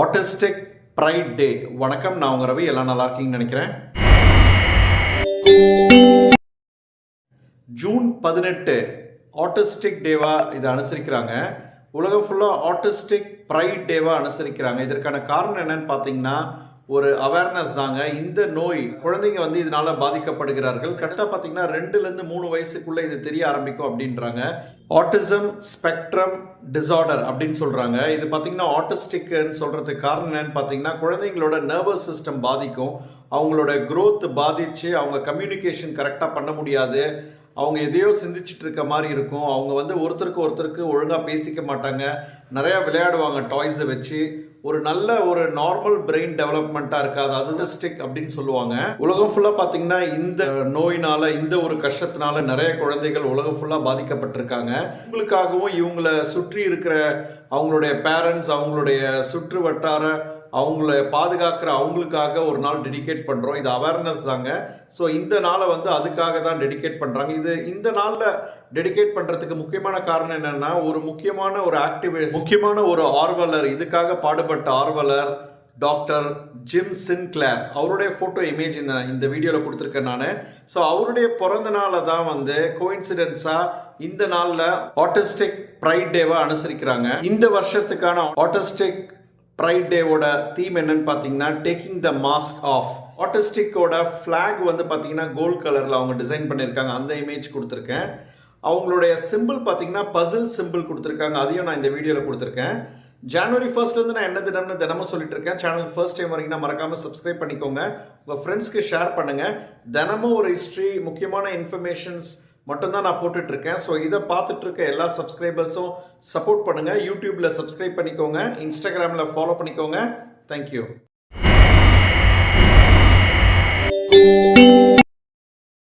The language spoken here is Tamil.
ஆட்டிஸ்டிக் ப்ரைட் டே வணக்கம் நான் உங்க ரவி. எல்லாம் நல்லா இருக்கீங்கன்னு நினைக்கிறேன். ஜூன் பதினெட்டு ஆட்டிஸ்டிக் டேவா இதை அனுசரிக்கிறாங்க. உலகம் ஃபுல்லாக ஆட்டிஸ்டிக் ப்ரைட் டேவா அனுசரிக்கிறாங்க. இதற்கான காரணம் என்னன்னு பார்த்தீங்கன்னா ஒரு அவேர்னஸ் தாங்க. இந்த நோய் குழந்தைங்க வந்து இதனால பாதிக்கப்படுகிறார்கள். கரெக்டாக பார்த்தீங்கன்னா ரெண்டுலேருந்து மூணு வயசுக்குள்ளே இது தெரிய ஆரம்பிக்கும் அப்படின்றாங்க. ஆட்டிசம் ஸ்பெக்ட்ரம் டிசார்டர் அப்படின்னு சொல்கிறாங்க இது பார்த்தீங்கன்னா ஆட்டிஸ்டிக்குன்னு சொல்கிறதுக்கு காரணம் என்னன்னு பார்த்தீங்கன்னா குழந்தைங்களோட நர்வஸ் சிஸ்டம் பாதிக்கும். அவங்களோட க்ரோத் பாதிச்சு அவங்க கம்யூனிகேஷன் கரெக்டாக பண்ண முடியாது. அவங்க எதையோ சிந்திச்சிட்டு இருக்க மாதிரி இருக்கும். அவங்க வந்து ஒருத்தருக்கு ஒருத்தருக்கு ஒழுங்காக பேசிக்க மாட்டாங்க. நிறையா விளையாடுவாங்க டாய்ஸை வச்சு. ஒரு நல்ல ஒரு நார்மல் பிரெயின் டெவலப்மெண்ட்டாக இருக்காது. அது அப்படின்னு சொல்லுவாங்க. உலகம் ஃபுல்லாக பார்த்தீங்கன்னா இந்த நோயினால இந்த ஒரு கஷ்டத்தினால நிறைய குழந்தைகள் உலகம் ஃபுல்லாக பாதிக்கப்பட்டிருக்காங்க. உங்களுக்காகவும் இவங்களை சுற்றி இருக்கிற அவங்களுடைய பேரண்ட்ஸ் அவங்களுடைய சுற்று வட்டார அவங்கள பாதுகாக்கிற அவங்களுக்காக ஒரு நாள் டெடிகேட் பண்ணுறோம் இது அவேர்னஸ் தாங்க. ஸோ இந்த நாளை வந்து அதுக்காக தான் டெடிகேட் பண்ணுறாங்க இது இந்த நாளில் டெடிகேட் பண்ணுறதுக்கு முக்கியமான காரணம் என்னென்னா ஒரு முக்கியமான ஒரு ஆக்டிவிஸ்ட் முக்கியமான ஒரு ஆர்வலர் இதுக்காக பாடுபட்ட ஆர்வலர் டாக்டர் ஜிம் சின்க்ளேர். அவருடைய ஃபோட்டோ இமேஜ் இந்த இந்த வீடியோவில் கொடுத்துருக்கேன் நான். ஸோ அவருடைய பிறந்த நாளை தான் வந்து கோயின்சிடென்ஸாக இந்த நாளில் ஆட்டிஸ்டிக் ப்ரைட் டேவாக அனுசரிக்கிறாங்க. இந்த வருஷத்துக்கான ஆட்டிஸ்டிக் ப்ரைட் டேவோட தீம் என்னன்னு பார்த்தீங்கன்னா டேக்கிங் த மாஸ்க் ஆஃப் ஆட்டிஸ்டிக்கோட ஃப்ளாக் வந்து பார்த்தீங்கன்னா கோல்ட் கலரில் அவங்க டிசைன் பண்ணியிருக்காங்க. அந்த இமேஜ் கொடுத்துருக்கேன். அவங்களுடைய சிம்பிள் பார்த்தீங்கன்னா பசில் சிம்பிள் கொடுத்துருக்காங்க. அதையும் நான் இந்த வீடியோவில் கொடுத்துருக்கேன். ஜனவரி ஃபர்ஸ்ட்லேருந்து நான் என்ன தினம்னு தினமும் சொல்லிட்டு இருக்கேன். சேனல் ஃபர்ஸ்ட் டைம் வரீங்கன்னா மறக்காமல் சப்ஸ்கிரைப் பண்ணிக்கோங்க. உங்கள் ஃப்ரெண்ட்ஸ்க்கு ஷேர் பண்ணுங்கள் தினமும் ஒரு ஹிஸ்ட்ரி முக்கியமான இன்ஃபர்மேஷன்ஸ் மட்டும்தான் நான் போட்டுட்ருக்கேன். ஸோ இதை பார்த்துட்ருக்க எல்லா சப்ஸ்கிரைபர்ஸும் சப்போர்ட் பண்ணுங்கள் யூடியூப்பில் சப்ஸ்கிரைப் பண்ணிக்கோங்க. இன்ஸ்டாகிராமில் ஃபாலோ பண்ணிக்கோங்க. தேங்க்யூ